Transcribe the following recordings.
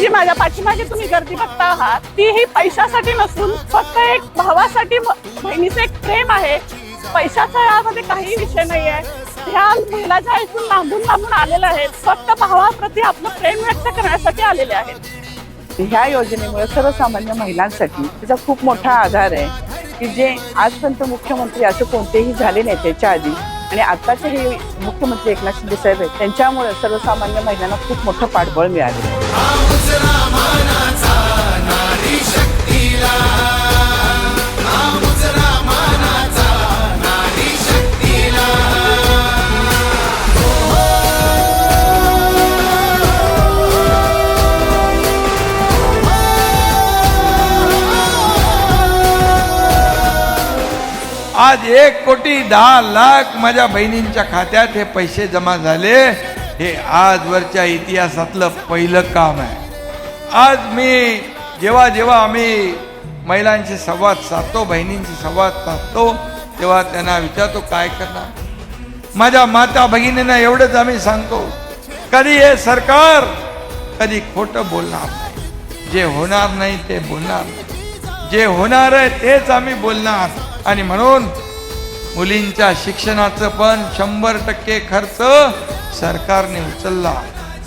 जी माझ्या पाठीमागे तुम्ही गर्दी बघता आहात ती ही पैशासाठी नसून फक्त एक भावासाठी म- बहिणीचं एक प्रेम आहे. पैशाचा यामध्ये काही विषय नाही आहे ह्या महिला ज्या इथून लांबून लांबून आलेल्या आहेत. फक्त भावाप्रती आपलं प्रेम व्यक्त करण्यासाठी आलेले आहेत. ह्या योजनेमुळे सर्वसामान्य महिलांसाठी त्याचा खूप मोठा आधार आहे. की जे आजपर्यंत मुख्यमंत्री असं कोणतेही झाले नाही त्याच्या आधी आणि आताचे हे मुख्यमंत्री एकनाथ शिंदे साहेब आहेत त्यांच्यामुळे सर्वसामान्य महिलांना खूप मोठं पाठबळ मिळाले आज एक कोटी दहा लाख माझ्या बहिणींच्या खात्यात हे पैसे जमा झाले. हे आजवरच्या इतिहासातलं पहिलं काम आहे. आज मी जेव्हा जेव्हा आम्ही महिलांशी संवाद साधतो बहिणींशी संवाद साधतो तेव्हा त्यांना विचारतो काय करणार? माझ्या माता भगिनींना एवढंच आम्ही सांगतो कधी हे सरकार कधी खोटं बोलणार नाही. जे होणार नाही ते बोलणार नाही. जे होणार आहे तेच आम्ही बोलणार. आणि म्हणून मुलींच्या शिक्षणाचं पण शंभर टक्के खर्च सरकारने उचलला.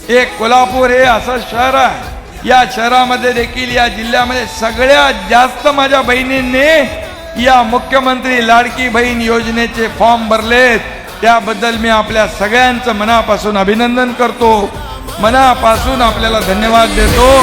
एक कोल्हापूर हे असं शहर आहे. या शहरामध्ये देखील या जिल्ह्यामध्ये सगळ्यात जास्त माझ्या बहिणींनी या मुख्यमंत्री लाडकी बहीण योजनेचे फॉर्म भरलेत. त्याबद्दल मी आपल्या सगळ्यांचं मनापासून अभिनंदन करतो. मनापासून आपल्याला धन्यवाद देतो.